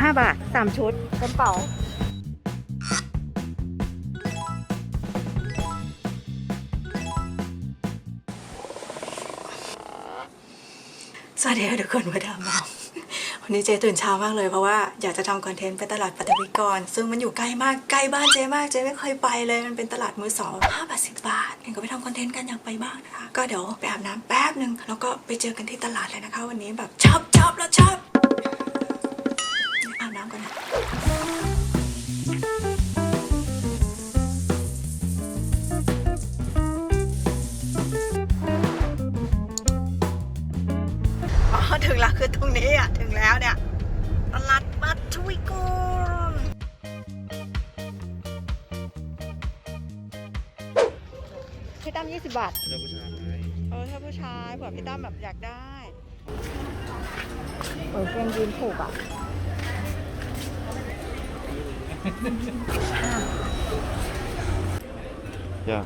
5 บาท 3 ชุดเต็มเป่าสวัสดีค่ะทุกคนมาดามองวันนี้เจตื่นเช้ามากเลยเพราะว่าอยากจะทำคอนเทนต์ไปตลาดปัตวิกร ซึ่งมันอยู่ใกล้มากใกล้บ้านเจมากเจไม่เคยไปเลยมันเป็นตลาดมือสองห้าบาทสิบบาทเห็นก็ไปทำคอนเทนต์กันอยากไปบ้างนะคะ ก็เดี๋ยวไปอาบน้ำแป๊บหนึ่งแล้วก็ไปเจอกันที่ตลาดเลยนะคะ วันนี้แบบชอบชอบแล้วชอบ อนนะอ๋อถึงแล้วคือตรงนี้อะ ถึงแล้วเนี่ย ตลาดปัทวิกรพี่ตั้ม20 บาท เลือกผู้ชายไหมเออถ้าผู้ชายเผื่อพี่ตั้มแบบอยากได้ เออเกงยีนถูกอะอ ย่า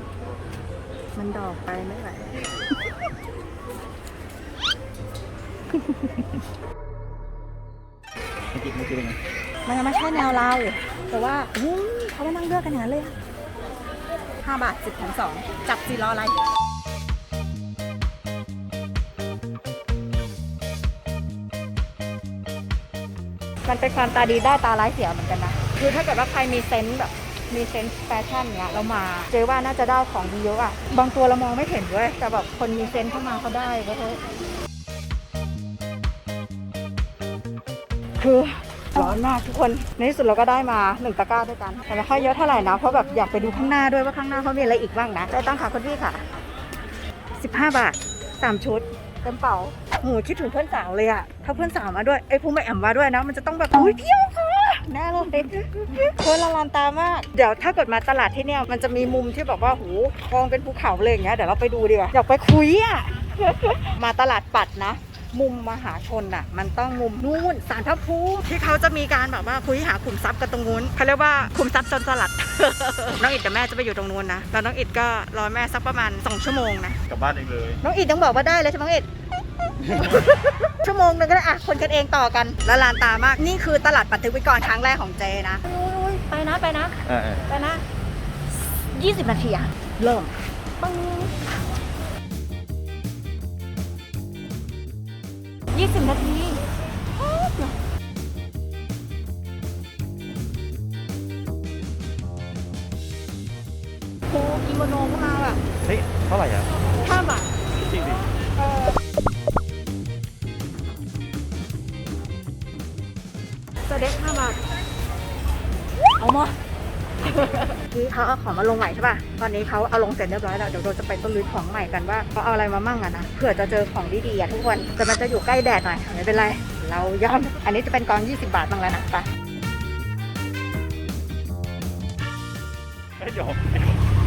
มันดอกไปไม่ไหวไม่คิดไม่คิดยังไงมันยังไม่ใช่แนวเรา แต่ว่าอู้เขามานั่งเลือกกันอย่างนั้นเลยอะ5บาท10ถึง2จับสี่ล้ออะไรมันเป็นความตาดีได้ตาร้ายเสียเหมือนกันนะ คือถ้าเกิดว่าใครมีเซนส์แบบมีเซนส์แฟชั่นเนี้ยเรามาเจ๊ว่าน่าจะได้ของดีเยอะอะบางตัวเรามองไม่เห็นเว้ยแต่แบบคนมีเซนส์เข้ามาเขาได้ก็เถอะคือร้อนมากทุกคน ในที่สุดเราก็ได้มาหนึ่งตะกร้าด้วยกัน แต่ไม่ค่อยเยอะเท่าไหร่นะ เพราะแบบอยากไปดูข้างหน้าด้วยว่าข้างหน้าเขามีอะไรอีกบ้างนะได้ตั้งค่ะคุณพี่ค่ะ 15 บาท 3 ชุดเต็มเป๋าโหคิดถึงเพื่อนสาวเลยอะถ้าเพื่อนสาวมาด้วยไอ้ยพูไม่แอมมาด้วยนะ มันจะต้องแบบอุ้ยเที่ยวค่ะ แน่เลยเพื่อนละลานตามาก เดี๋ยวถ้าเกิดมาตลาดที่เนี่ยมันจะมีมุมที่แบบว่าโหคลองเป็นภูเขาเลยอย่างเงี้ยเดี๋ยวเราไปดูดีกว่าอยากไปคุยอะมาตลาดปัดนะมุมมหาชนอะ มันต้องมุมนู่นสารพระภูมิที่เขาจะมีการแบบว่าคุยหาขุมทรัพย์กันตรงนู้นเขาเรียกว่าขุมทรัพย์จนสลัด น้องอิดกับแม่จะไปอยู่ตรงนู้นนะแล้วน้องอิดก็รอแม่สักประมาณ 2 ชั่วโมงนะกลับบ้านเองเลย น้องอิดต้องบอกว่าได้เลยใช่ไหมน้องอิด ชั่วโมงหนึงก็ได้อะคนกันเองต่อกันแล้วลานตามากนี่คือตลาดปัตติวิกรครั้งแรกของเจนะไปนะไปนะเออเออไปนะ20 นาทีอะเริ่มปึ้ง20 นาทีแป๊บเดียวโอ้กิโมโนก็มาแบบเฮ้ยเท่าไหร่อะ คือเขาเอาของมาลงใหม่ใช่ป่ะ ตอนนี้เขาเอาลงเสร็จเรียบร้อยแล้ว เดี๋ยวเราจะไปต้นลุยของใหม่กันว่าเขาเอาอะไรมามั่งอะนะ เผื่อจะเจอของดีๆอะทุกคน แต่มันจะอยู่ใกล้แดดหน่อย ไม่เป็นไร เรายอม อันนี้จะเป็นกอง 20 บาทบ้างแล้วนะไปเฮ้ยเดี๋ยว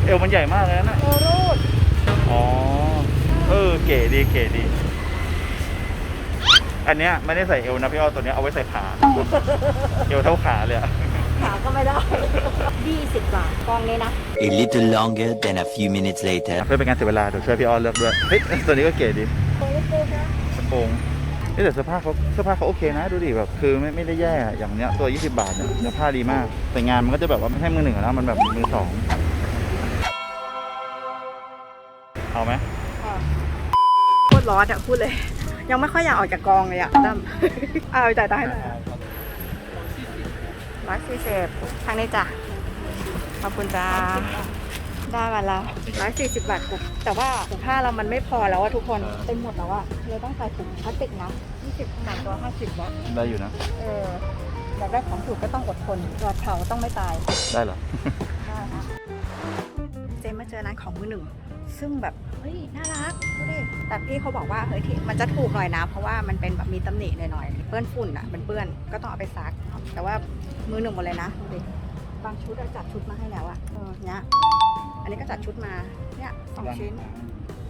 เอวมันใหญ่มากเลยนะโอรูดอ๋อ เออ เก๋ดีเก๋ดี อันเนี้ยไม่ได้ใส่เอวนะพี่อ้อตัวเนี้ยเอาไว้ใส่ขา เอวเท่าขาเลยอะ ขาก็ไม่ได้ 20 บาทกองนี้นะ A little longer than a few minutes later. เพื่อเป็นการเสียเวลาเดี๋ยวช่วยพี่อ้อเลือกด้วย เฮ้ย ตัวนี้ก็เก๋ดีโอ้โหนะกระโปรงเฮ้ยแต่เสื้อผ้าเขาเสื้อผ้าเขาโอเคนะ ดูดิแบบคือไม่ไม่ได้แย่อะอย่างเนี้ยตัว 20 บาทเนี่ยเนื้อผ้าดีมาก แต่งานมันก็จะแบบว่าไม่ใช่มือหนึ่งอะนะมันแบบมือสองเอาไหมโคตรร้อนอะพูดเลย ยังไม่ค่อยอยากออกจากกองเลยอะตั้ม เอาจ่ายตังค์ให้หน่อย ร้อยสี่สิบทางนี้จ้ะขอบคุณจ้าได้มาแล้วร้อยสี่สิบบาทกุบแต่ว่าถุงผ้าเรามันไม่พอแล้วอะทุกคนเต็มหมดแล้วอะเราต้องใส่ถุงพลาสติกนะยี่สิบสามตัวห้าสิบวะได้อยู่นะเอออยากได้ของถูกก็ต้องอดทนรอดเผาต้องไม่ตายได้เหรอได้ค่ะเจมมาเจอร้านของมือหนึ่ง ซึ่งแบบเฮ้ยน่ารักดูดิแต่พี่เขาบอกว่าเฮ้ยที่มันจะถูกหน่อยนะ เพราะว่ามันเป็นแบบมีตำหนิหน่อยๆเปื้อนฝุ่นอะเป็นเปื้อนก็ต้องเอาไปซัก แต่ว่ามือหนึ่งหมดเลยนะดูดิบางชุดอะจัดชุดมาให้แล้วอะเออเนี้ยอันนี้ก็จัดชุดมาเนี่ยสองชิ้น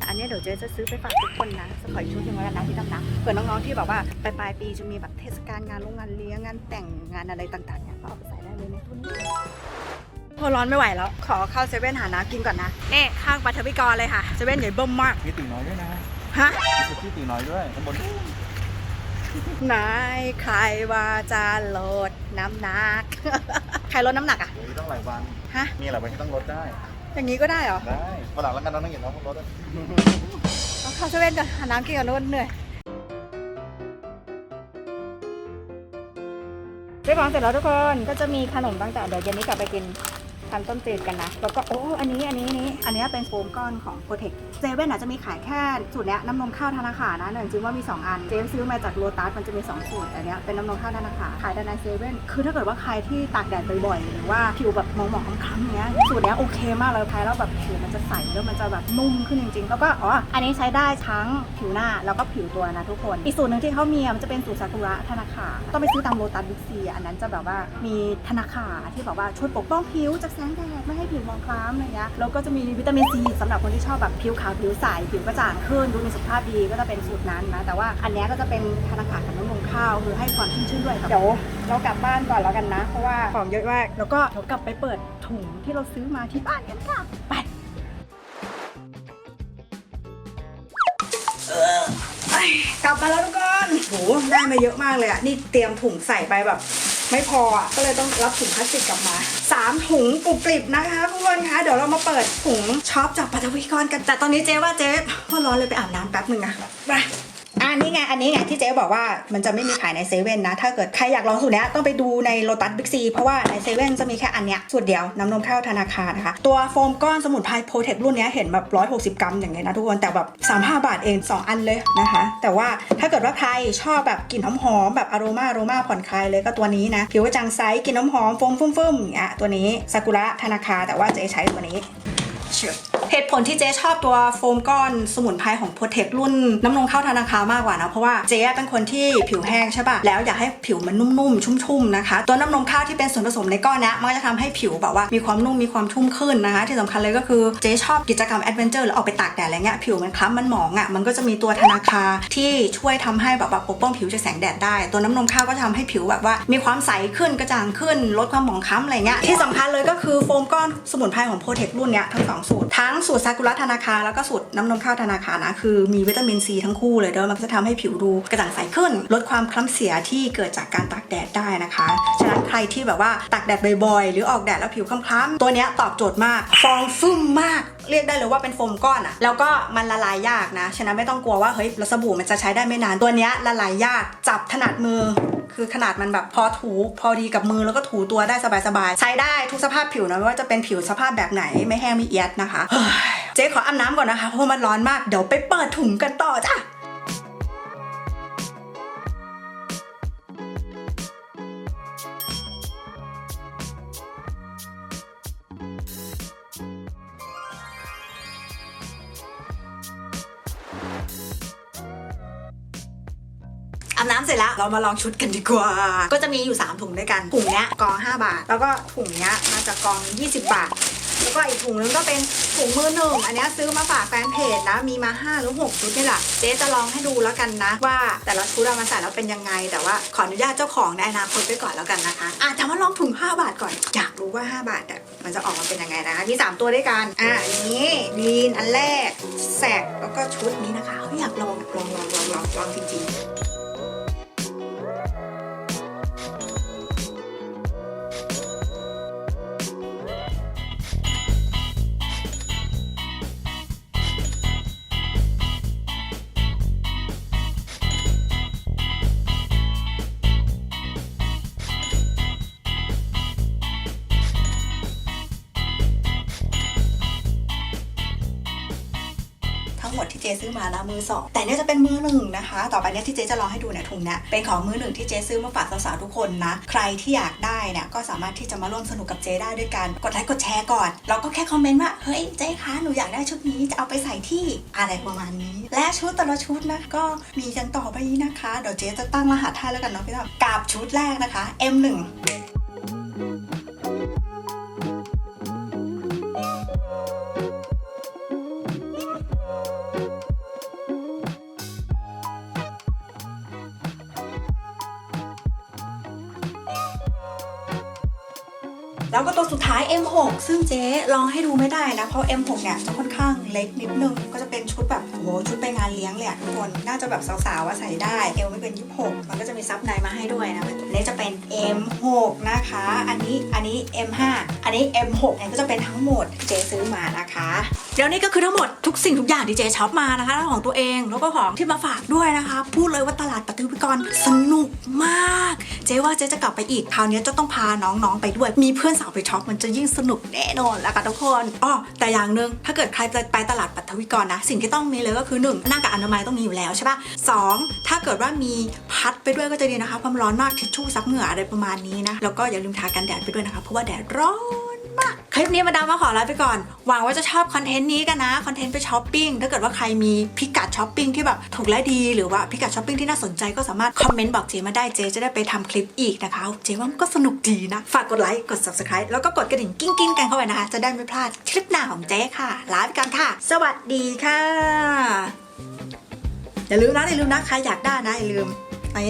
อันนี้เดี๋ยวเจ๊จะซื้อไปฝากทุกคนนะสักขออีกชุดหนึ่งแล้วกันนะที่ดำนะเผื่อน้องๆที่แบบว่าปลายปลายปีจะมีแบบเทศกาลงานโรงงานเลี้ยงงานแต่งงานอะไรต่างๆเนี่ยก็เอาไปใส่ได้เลยในทุนนี้ อร้อนไม่ไหวแล้ว ขอเข้าเซเว่นหาน้ำกินก่อนนะนี่ข้างปัทวิกรเลยค่ะเซเว่นใหญ่เบิ่มมากมีตีน้อยด้วยนะฮะมีที่ตีน้อยด้วยข้างบนนายใครว่าจะลดน้ำหนัก ใครลดน้ำหนักอะ เดี๋ยวนี้ต้องหลายวันฮะ มีหลายวันที่ต้องลดได้ อย่างนี้ก็ได้เหรอได้วันหลังแล้วกันน้องต้องเห็นน้องลดอะต้องเข้าเซเว่นก่อนหาน้ำกินก่อนนู่นเหนื่อยได้ของเสร็จแล้วทุกคน ก็จะมีขนมตั้งแต่เดี๋ยวเย็นนี้กลับไปกิน ทานต้นตีนกันนะ แล้วก็โอ้อันนี้อันนี้อันนี้อันนี้เป็นโฟมก้อนของโปรเทคเซเว่นอาจจะมีขายแค่สูตรเนี้ยน้ำนมข้าวธนาคารนะเนื่งจริงว่ามี 2 อัน เจมซื้อมาจากโลตัสมันจะมี 2 สูตรแต่เนี้ยเป็นน้ำนมข้าวธนาคารขายด้ในเซเว่นคือถ้าเกิดว่าใครที่ตากแดดบ่อยๆหรือว่าผิวแบบหมองๆคล้ำๆเนี้ยสูตรเนี้ยโอเคมากเลยใช้แล้วแบบผิวมันจะใสแล้วมันจะแบบนุ่มขึ้นจริงๆ แล้วก็อ๋ออันนี้ใช้ได้ทั้งผิวหน้าแล้วก็ผิวตัวนะทุกคน อีกสูตรหนึ่งที่เขามีมันจะเป็นสูตรซากุระธนาคารต้องไปซื้อตามโลตัสบิ๊กซีอันนั้นจะแบบว่ามีธนาคารที่แบบว่าช่วยปกป้องผิวจากแสงแดดไม่ให้ผิวหมองคล้ำอะไรเงี้ยแล้วก็จะมีวิตามินซีสำหรับคนที่ชอบแบบผิวขาวผิวใสผิวกระจ่างขึ้นดูมีสุขภาพดีก็จะเป็นสูตรนั้นนะแต่ว่าอันเนี้ยก็จะเป็นธนาคารกับน้ำนมข้าวคือให้ความชุ่มชื่นด้วยเดี๋ยวเรากลับบ้านก่อนแล้วกันนะ เพราะว่าของเยอะมากแล้วก็เดี๋ยวกลับไปเปิดถุงที่เราซื้อมาที่บ้านกันค่ะไปกลับมาแล้วทุกคนโหได้มาเยอะมากเลยอะนี่เตรียมถุงใส่ไปแบบ ไม่พออะก็เลยต้องรับถุงพลาสติกกลับมาสามถุงกรุบกริบนะคะทุกคนคะเดี๋ยวเรามาเปิดถุงช็อปจากปัทวิกรกัน แต่ตอนนี้เจ๊ว่าเจ๊พอร้อนเลยไปอาบน้ำแป๊บหนึ่งนะไป นนี้ไง อันนี้ไงที่เจ๊บอกว่ามันจะไม่มีขายในเซเว่นนะ ถ้าเกิดใครอยากลองสูตรนี้ต้องไปดูในโลตัสบิ๊กซีเพราะว่าในเซเว่นจะมีแค่อันเนี้ยสูตรเดียวน้ำนมข้าวธนาคารนะคะ ตัวโฟมก้อนสมุนไพรโปรเทครุ่นเนี้ยเห็นแบบ 160 กรัมอย่างเงี้ยนะทุกคนแต่แบบ35บาทเอง 2 อันเลยนะคะ แต่ว่าถ้าเกิดว่าใครชอบแบบกลิ่นหอมๆแบบอโรมาอโรมาผ่อนคลายเลยก็ตัวนี้นะผิวจ่างใสกลิ่นหอมๆฟงฟึ่มๆอย่างเงี้ยตัวนี้ซากุระธนาคารแต่ว่าเจ๊ใช้ตัวนี้เชื่อ เหตุผลที่เจ๊ชอบตัวโฟมก้อนสมุนไพรของโปรเทครุ่นน้ำนมข้าวธนาคารมากกว่านะ เพราะว่าเจ๊เป็นคนที่ผิวแห้งใช่ปะแล้วอยากให้ผิวมันนุ่มๆ ชุ่มๆนะคะ ตัวน้ำนมข้าวที่เป็นส่วนผสมในก้อนนี้มันก็จะทำให้ผิวแบบว่ามีความนุ่มมีความชุ่มขึ้นนะคะ ที่สำคัญเลยก็คือเจ๊ชอบกิจกรรมแอดเวนเจอร์หรือออกไปตากแดดอะไรเงี้ยผิวมันคล้ำมันหมองอะมันก็จะมีตัวธนาคารที่ช่วยทำให้แบบว่าปกป้องผิวจากแสงแดดได้ ตัวน้ำนมข้าวก็จะทำให้ผิวแบบว่า มีความใสขึ้นกระจ่างขึ้น ลดความหมองคล้ำอะไรเงี้ยที่สำคัญเลยก็คือโฟมก้อนสมุนไพรของโปรเทครุ่นเนี้ยทั้งสองสูตรทั้งสูตรซากุระธนาคารแล้วก็สูตรน้ำนมข้าวธนาคารนะคือมีวิตามินซีทั้งคู่เลยด้วยมันก็จะทำให้ผิวดูกระจ่างใสขึ้น ลดความคล้ำเสียที่เกิดจากการตากแดดได้นะคะ ฉะนั้นใครที่แบบว่าตากแดดบ่อยๆ หรือออกแดดแล้วผิวคล้ำๆตัวนี้ตอบโจทย์มาก ฟองฟึ่มมากเรียกได้เลยว่าเป็นโฟมก้อนอะแล้วก็มันละลายยากนะ ฉะนั้นไม่ต้องกลัวว่าเฮ้ยล้วสบู่มันจะใช้ได้ไม่นานตัวนี้ละลายยากจับถนัดมือ คือขนาดมันแบบพอถูพอดีกับมือแล้วก็ถูตัวได้สบายๆ ใช้ได้ทุกสภาพผิวนะไม่ว่าจะเป็นผิวสภาพแบบไหนไม่แห้งไม่เอียดนะคะเฮ้ยเจ๊ขออาบน้ำก่อนนะคะเพราะว่ามันร้อนมากเดี๋ยวไปเปิดถุงกันต่อจ้ะ เรามาลองชุดกันดีกว่า ก็จะมีอยู่ 3 ถุงด้วยกันถุงเนี้ยกอง 5 บาท แล้วก็ถุงเนี้ยมาจากกอง 20 บาท แล้วก็อีกถุงนึงก็เป็นถุงมือหนึ่งอันเนี้ยซื้อมาฝากแฟนเพจนะมีมา5หรือ6ชุดนี่แหละเจ๊จะลองให้ดูแล้วกันนะว่าแต่ละชุดเอามาใส่แล้วเป็นยังไง แต่ว่าขออนุญาตเจ้าของในอนาคตไปก่อนแล้วกันนะคะอะแต่ว่าลองถุง 5 บาทก่อนอยากรู้ว่า 5 บาทอะมันจะออกมาเป็นยังไงนะคะมี3ตัวด้วยกันอะอันนี้ลีนอันแรกแสกแล้วก็ชุดนี้นะคะเฮ้ยอยากลองลองลองลองลองลองจริงๆ จซื้อมานะมือสองแต่เนี่ยจะเป็นมือหนึ่งนะคะ ต่อไปเนี่ยที่เจจะลองให้ดูเนี่ยถุงเนี่ยเป็นของมือหนึ่งที่เจซื้อมาฝากสาวๆทุกคนนะ ใครที่อยากได้เนี่ยก็สามารถที่จะมาร่วมสนุกกับเจได้ด้วยกันกดไลค์กดแชร์ก่อนเราก็แค่คอมเมนต์ว่าเฮ้ยเจคะหนูอยากได้ชุดนี้จะเอาไปใส่ที่อะไรประมาณนี้ และชุดแต่ละชุดนะก็มีกันต่อไปนี้นะคะเดี๋ยวเจจะตั้งรหัสให้แล้วกันเนาะพี่ต้อกับชุดแรกนะคะ M1 แล้วก็ตัวสุดท้าย M6 ซึ่งเจ๊ลองให้ดูไม่ได้นะ เพราะ M6 เนี่ยจะค่อนข้างเล็กนิดนึง ก็จะเป็นชุดแบบโอ้โหชุดไปงานเลี้ยงเลยอะทุกคน น่าจะแบบสาวๆว่าใส่ได้ เอวไม่เป็น 26 มันก็จะมีซับในมาให้ด้วยนะนี่จะเป็น M6 นะคะ อันนี้อันนี้ M5 อันนี้ M6 เนี่ยก็จะเป็นทั้งหมดเจ๊ซื้อมานะคะ เดี๋ยวนี้ก็คือทั้งหมดทุกสิ่งทุกอย่างที่เจช็อปมานะคะทั้งของตัวเองแล้วก็ของที่มาฝากด้วยนะคะ พูดเลยว่าตลาดปฏิวิกรสนุกมาก เจ๊ว่าเจ๊จะกลับไปอีกคราวนี้จะต้องพาน้องๆไปด้วย มีเพื่อนสาวไปช็อปมันจะยิ่งสนุกแน่นอนแล้วค่ะทุกคนอ๋อแต่อย่างหนึ่งถ้าเกิดใครจะไปตลาดปัทวิกรนะ สิ่งที่ต้องมีเลยก็คือหนึ่งหน้ากากอนามัยต้องมีอยู่แล้วใช่ปะสองถ้าเกิดว่ามีพัดไปด้วยก็จะดีนะคะเพราะมันร้อนมากทิชชู่ซับเหงื่ออะไรประมาณนี้นะแล้วก็อย่าลืมทากันแดดไปด้วยนะคะเพราะว่าแดดร้อน ลิปนี้มาดามาขอลาไปก่อน หวังว่าจะชอบคอนเทนต์นี้กันนะ คอนเทนต์ไปช้อปปิ้ง ถ้าเกิดว่าใครมีพิกัดช้อปปิ้งที่แบบถูกและดี หรือว่าพิกัดช้อปปิ้งที่น่าสนใจก็สามารถคอมเมนต์บอกเจมาได้ เจจะได้ไปทำคลิปอีกนะคะ เจว่ามันก็สนุกดีนะ ฝากกดไลค์ กด subscribe แล้วก็กดกระดิ่งกิ้งกิ้งกันเข้าไปนะคะ จะได้ไม่พลาดคลิปหน้าของเจค่ะ ลาไปกันค่ะ สวัสดีค่ะ อย่าลืมนะ อย่าลืมนะ ใครอยากได้นะอย่าลืมเอ้